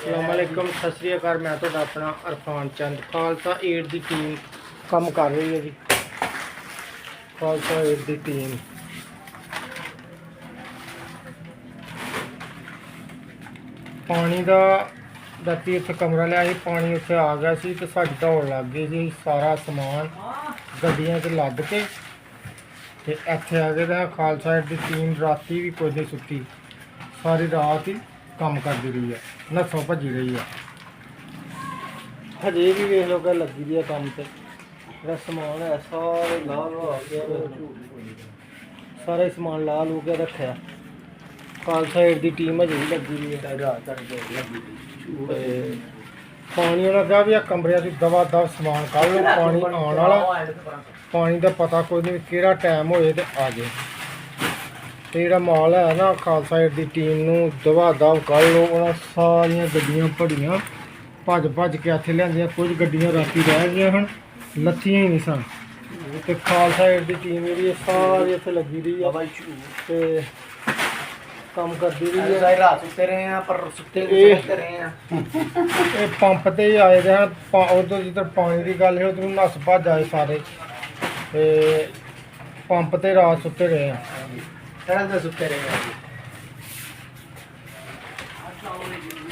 ਅਸਲਾਮੁਅਲੈਕਮ ਸਤਿ ਸ੍ਰੀ ਅਕਾਲ। ਮੈਂ ਤੁਹਾਡਾ ਆਪਣਾ ਅਰਫਾਨ ਚੰਦ ਖਾਲਸਾ ਏਡ ਦੀ ਟੀਮ ਕੰਮ ਕਰ ਰਹੀ ਹੈ ਜੀ। ਖਾਲਸਾ ਏਡ ਦੀ ਟੀਮ ਪਾਣੀ ਦਾ, ਦਾਤੀ ਇੱਥੇ ਕਮਰਾ ਲਿਆ ਸੀ, ਪਾਣੀ ਉੱਥੇ ਆ ਗਿਆ ਸੀ ਤੇ ਸਾਡੀ ਦੌੜ ਲੱਗ ਗਈ ਸੀ ਸਾਰਾ ਸਮਾਨ ਗੱਡੀਆਂ 'ਚ ਲੱਦ ਕੇ ਤੇ ਇੱਥੇ ਆ ਗਏ ਤਾਂ ਖਾਲਸਾ ਏਡ ਦੀ ਟੀਮ ਰਾਤੀ ਵੀ ਕੋਈ ਨਹੀਂ ਸੁੱਤੀ। ਸਾਰੀ ਰਾਤ ਹੀ ਕੰਮ ਕਰਦੀ ਰਹੀ ਹੈ ਨੱਸੋਂ ਭੱਜੀ ਰਹੀ ਹੈ ਹਜੇ ਵੀ ਵੇਖ ਲਓ ਕਿ ਲੱਗੀ ਦੀ ਹੈ ਕੰਮ ਤੇ। ਜਿਹੜਾ ਸਮਾਨ ਹੈ, ਸਾਰੇ ਲਾ ਲਾ ਕੇ ਸਾਰੇ ਸਮਾਨ ਲਾ ਲੂ ਕੇ ਰੱਖਿਆ। ਖਾਲਸਾ ਏਡ ਦੀ ਟੀਮ ਹਜੇ ਵੀ ਲੱਗੀ ਦੀ ਹੈ ਰਾਤ ਤੱਕ ਲੱਗੀ ਤੇ ਪਾਣੀ ਉਹਨਾਂ ਕਿਹਾ ਵੀ ਆ ਕਮਰਿਆਂ ਦੀ ਦਵਾ ਦਵ ਸਮਾਨ ਕੱਢ ਲਓ, ਪਾਣੀ ਆਉਣ ਵਾਲਾ। ਪਾਣੀ ਦਾ ਪਤਾ ਕੋਈ ਨਹੀਂ ਕਿਹੜਾ ਟਾਈਮ ਹੋਏ ਤੇ ਆ ਜਾਏ। ਤੇ ਜਿਹੜਾ ਮਾਲ ਹੈ ਨਾ ਖਾਲਸਾ ਏਡ ਦੀ ਟੀਮ ਨੂੰ ਦਵਾ ਦਵ ਕੱਢ ਲਓ ਉਹਨਾਂ ਸਾਰੀਆਂ ਗੱਡੀਆਂ ਭੜੀਆਂ ਭੱਜ ਭੱਜ ਕੇ ਇੱਥੇ ਲਿਆਂਦੀਆਂ ਕੁਝ ਗੱਡੀਆਂ ਰਾਤੀ ਰਹਿ ਗਈਆਂ ਹਨ ਲੱਥੀਆਂ ਹੀ ਨਹੀਂ ਸਨ। ਤੇ ਖਾਲਸਾ ਏਡ ਦੀ ਟੀਮ ਜਿਹੜੀ ਹੈ ਸਾਰੀ ਇੱਥੇ ਲੱਗੀ ਰਹੀ ਆ ਤੇ ਕੰਮ ਕਰਦੀ ਰਹੀ ਹੈ। ਰਾਤ ਸੁੱਤੇ ਰਹੇ ਆ ਪਰ ਸੁੱਤੇ ਇਹ- ਸੁੱਤੇ ਰਹੇ ਆ ਇਹ ਪੰਪ ਤੇ ਹੀ ਆਏ ਦੇ ਹਨ ਉਧਰ ਜਿੱਧਰ ਪਾਣੀ ਦੀ ਗੱਲ ਹੈ ਉਧਰ ਨੱਸ ਭੱਜ ਆਏ ਸਾਰੇ। ਤੇ ਪੰਪ ਤੇ ਰਾਤ ਸੁੱਤੇ ਰਹੇ ਆ ਸੜਕ ਤੇ ਸੁੱਤੇ ਰਹੇ ਆ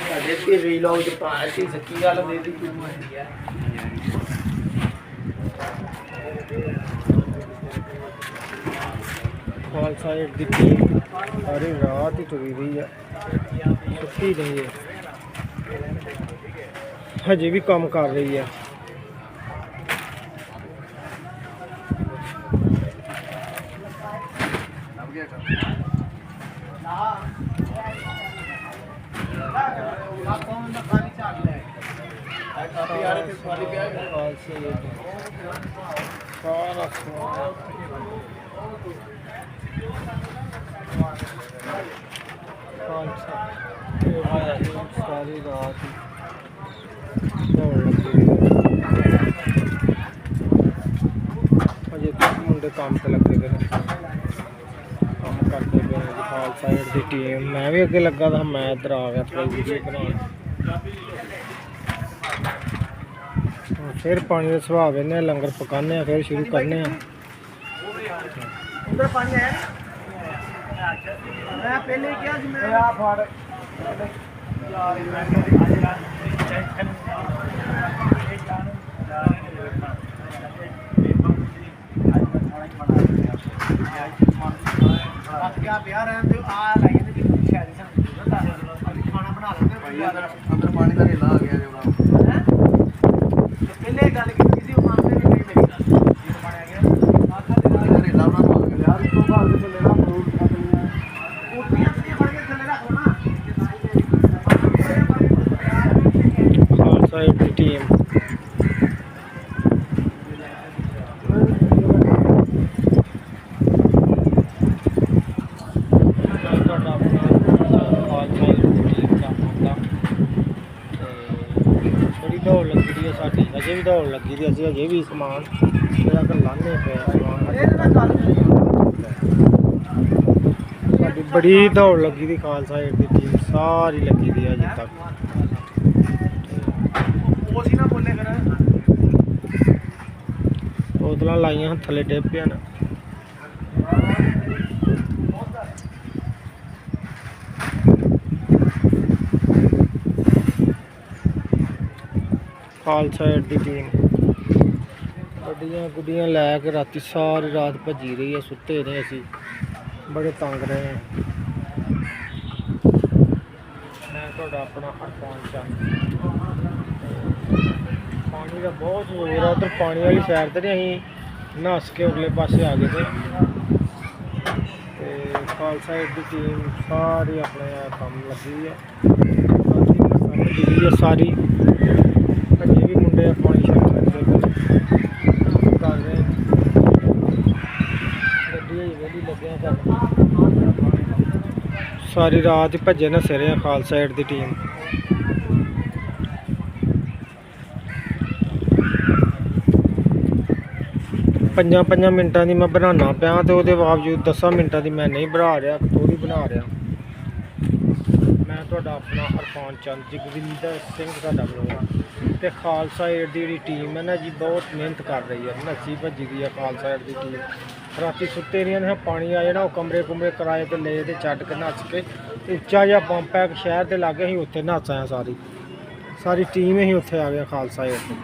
ਸਾਡੇ ਤੇ ਵੀ ਲੋਕ ਤੇ ਪਾਸੀ ਸੱਚੀ ਗੱਲ ਦੇ ਦੀ ਖਾਲਸਾ ਏਡ ਦੀ ਟੀਮ ਸਾਰੀ ਰਾਤ ਹੀ ਤੁਰੀ ਰਹੀ ਆ ਸੁੱਤੀ ਨਹੀਂ ਹੈ ਹਜੇ ਵੀ ਕੰਮ ਕਰ ਰਹੀ ਆ ਹੈ ਖਾਲਸਾ ਏਡ ਸਾਰਾ ਸਮਾਨ ਖਾਲਸਾ ਇਹ ਆਇਆ ਸੀ ਸਾਰੀ ਰਾਤ ਹੀ ਦੌੜ ਲੱਗੀ ਅਜੇ ਤੱਕ ਮੁੰਡੇ ਕੰਮ ਤੇ ਲੱਗੇ ਨੇ ਕੰਮ ਕਰਦੇ ਪਏ ਨੇ ਜੀ ਖਾਲਸਾ ਏਡ ਦੀ ਟੀਮ ਮੈਂ ਵੀ ਅੱਗੇ ਲੱਗਾ ਤਾਂ ਮੈਂ ਇੱਧਰ ਆ ਗਿਆ ਥੋੜੀ ਵੀਡੀਓ ਬਣਾਉਣ। ਫਿਰ ਪਾਣੀ ਦਾ ਸੁਭਾਅ ਵੇਨੇ ਲੰਗਰ ਪਕਾਉਂਦੇ ਆ ਫਿਰ ਸ਼ੁਰੂ ਕਰਨੇ ਆ ਉਧਰ ਪਾਣੀ ਆਇਆ ਮੈਂ ਪਹਿਲੇ ਕਿਹਾ ਸੀ ਮੈਂ ਆ ਫੜ। ਕਿਆ ਪਿਆ ਰਹਿਣ ਤੇ ਆ ਲੱਗੇ ਤੇ ਕਿ ਸ਼ਾਇਦ ਸਾਨੂੰ ਖਾਣਾ ਬਣਾ ਲੈਂਦੇ ਅੰਦਰ ਪਾਣੀ ਦਾ ਰੇਲਾ ਆ ਗਿਆ ਜੋੜਾ ਹੈਂ? ਪਹਿਲੇ ਗੱਲ ਕੀਤੀ ਸੀ ਉਹ ਮੰਨਦੇ ਨਹੀਂ ਮੇਰੀ ਗੱਲ ਜੀ ਬਣਿਆ ਗਿਆ ਆਖਾ ਦੇ ਨਾਲ ਰੇਲਾ ਬਣਾ ਦੋ ਯਾਰ ਇੱਕੋ ਭਾਗ ਦੇ ਥੱਲੇ ਨਾ ਫਰੂਟ ਖਾਣੀਆਂ ਕੁੱਤੀਆਂ ਤੇ ਫੜ ਕੇ ਥੱਲੇ ਰੱਖ ਨਾ ਖਾਲਸਾ ਟੀਮ ਤੁਹਾਡਾ ਆਪਣਾ ਖਾਲਸਾ ਏਡ ਦੀ ਟੀਮ ਦਾ ਮੁੰਡਾ ਤੇ ਬੜੀ ਦੌੜ ਲੱਗੀ ਦੀ ਹੈ ਸਾਡੀ ਅਜੇ ਵੀ ਦੌੜ ਲੱਗੀ ਦੀ ਅਸੀਂ ਅਜੇ ਵੀ ਸਮਾਨ ਜਿਹੜਾ ਕਿ ਲਾਣੇ ਪਿਆ ਸਾਡੀ ਬੜੀ ਦੌੜ ਲੱਗੀ ਦੀ ਖਾਲਸਾ ਏਡ ਦੀ ਟੀਮ ਸਾਰੀ ਲੱਗੀ ਦੀ ਅਜੇ ਤੱਕ। ਉਹ ਸੀ ਨਾ ਬੋਲੇ ਫਿਰ। ਬੋਤਲਾਂ ਲਾਈਆਂ ਥੱਲੇ ਡਿੱਗ ਪਿਆ ਨਾ। ਖਾਲਸਾ ਏਡ ਦੀ ਟੀਮ ਗੱਡੀਆਂ ਗੁੱਡੀਆਂ ਲੈ ਕੇ ਰਾਤੀ ਸਾਰੀ ਰਾਤ ਭੱਜੀ ਰਹੀ ਹੈ ਸੁੱਤੇ ਰਹੇ ਅਸੀਂ। ਬੜੇ ਤੰਗ ਰਹੇ ਹਾਂ ਮੈਂ ਤੁਹਾਡਾ ਆਪਣਾ ਅਰਪਾਨ ਚੰਦ ਪਾਣੀ ਦਾ ਬਹੁਤ ਜ਼ੋਰ ਆ, ਉਧਰ ਪਾਣੀ ਵਾਲੀ ਸਾਈਡ ਤੇ ਨਹੀਂ ਅਸੀਂ ਨਹਾਸ ਕੇ ਅਗਲੇ ਪਾਸੇ ਆ ਗਏ ਤੇ ਤੇ ਖਾਲਸਾ ਏਡ ਦੀ ਟੀਮ ਸਾਰੀ ਆਪਣੇ ਕੰਮ ਲੱਗੀ ਹੈ ਸਾਰੀ ਅਜੇ ਵੀ ਮੁੰਡੇ ਪਾਣੀ ਛੱਡ ਕਰਦੇ ਪਏ ਕਰ ਰਹੇ ਗੱਡੀ ਹੀ ਵੇਲੀ ਲੱਗਿਆ ਕਰਨ ਸਾਰੀ ਰਾਤ ਹੀ ਭੱਜੇ ਨਾ ਰਹੇ ਖਾਲਸਾ ਏਡ ਦੀ ਟੀਮ ਪੰਜਾਂ ਪੰਜਾਂ ਮਿੰਟਾਂ ਦੀ ਮੈਂ ਬਣਾਉਣਾ ਪਿਆ ਤੇ ਉਹਦੇ ਬਾਵਜੂਦ 10 ਮਿੰਟਾਂ ਦੀ ਮੈਂ ਨਹੀਂ ਬਣਾ ਰਿਹਾ ਥੋੜੀ ਬਣਾ ਰਿਹਾ। ਮੈਂ ਤੁਹਾਡਾ ਆਪਣਾ ਹਰਪਾਨ ਚੰਦ, ਜਗਵਿੰਦਰ ਸਿੰਘ ਸਾਡਾ ਬਲੋਗਾ ਤੇ ਖਾਲਸਾ ਏਡ ਦੀ ਜਿਹੜੀ ਟੀਮ ਹੈ ਨਾ ਜੀ, ਬਹੁਤ ਮਿਹਨਤ ਕਰ ਰਹੀ ਹੈ। ਨੱਸੀ ਭੱਜੀ ਦੀ ਹੈ ਖਾਲਸਾ ਏਡ ਦੀ ਟੀਮ ਰਾਤੀ ਸੁੱਤੇ ਰਹੀਆਂ ਨੇ, ਪਾਣੀ ਆ ਜਾਣਾ, ਉਹ ਕਮਰੇ ਕੁਮਰੇ ਕਿਰਾਏ ਤੇ ਲਏ ਤੇ ਛੱਡ ਕੇ ਨੱਚ ਕੇ ਤੇ ਉੱਚਾ ਜਿਹਾ ਪੰਪ ਹੈ ਸ਼ਹਿਰ ਦੇ ਲਾਗੇ ਅਸੀਂ ਉੱਥੇ ਨੱਚ ਆਏ ਸਾਰੀ। ਸਾਰੀ ਟੀਮ ਹੀ ਉੱਥੇ ਆ ਗਿਆ ਖਾਲਸਾ ਏਡ ਦੀ।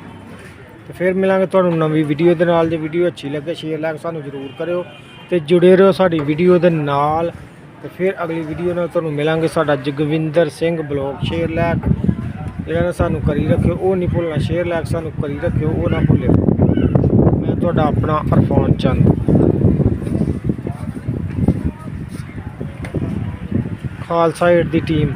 ਤੇ ਫਿਰ ਮਿਲਾਂਗੇ ਤੁਹਾਨੂੰ ਨਵੀਂ ਵੀਡੀਓ ਦੇ ਨਾਲ। ਜੇ ਵੀਡੀਓ ਅੱਛੀ ਲੱਗੇ ਸ਼ੇਅਰ ਲਾਈਕ ਸਾਨੂੰ ਜ਼ਰੂਰ ਕਰਿਓ ਤੇ ਜੁੜੇ ਰਹੋ ਸਾਡੀ ਵੀਡੀਓ ਦੇ ਨਾਲ। ਤੇ ਫਿਰ ਅਗਲੀ ਵੀਡੀਓ ਨਾਲ ਤੁਹਾਨੂੰ ਮਿਲਾਂਗੇ ਸਾਡਾ Jagwinder Singh blog share like ਜਿਹੜਾ ਨਾ ਸਾਨੂੰ ਕਰੀ ਰੱਖਿਓ, ਉਹ ਨਹੀਂ ਭੁੱਲਣਾ ਸ਼ੇਅਰ ਲੈਕ ਸਾਨੂੰ ਕਰੀ ਰੱਖਿਓ, ਉਹ ਨਾ ਭੁੱਲਿਓ। ਮੈਂ ਤੁਹਾਡਾ ਆਪਣਾ ਅਰਫਾਨ ਚੰਦ। ਖਾਲਸਾ ਏਡ ਦੀ ਟੀਮ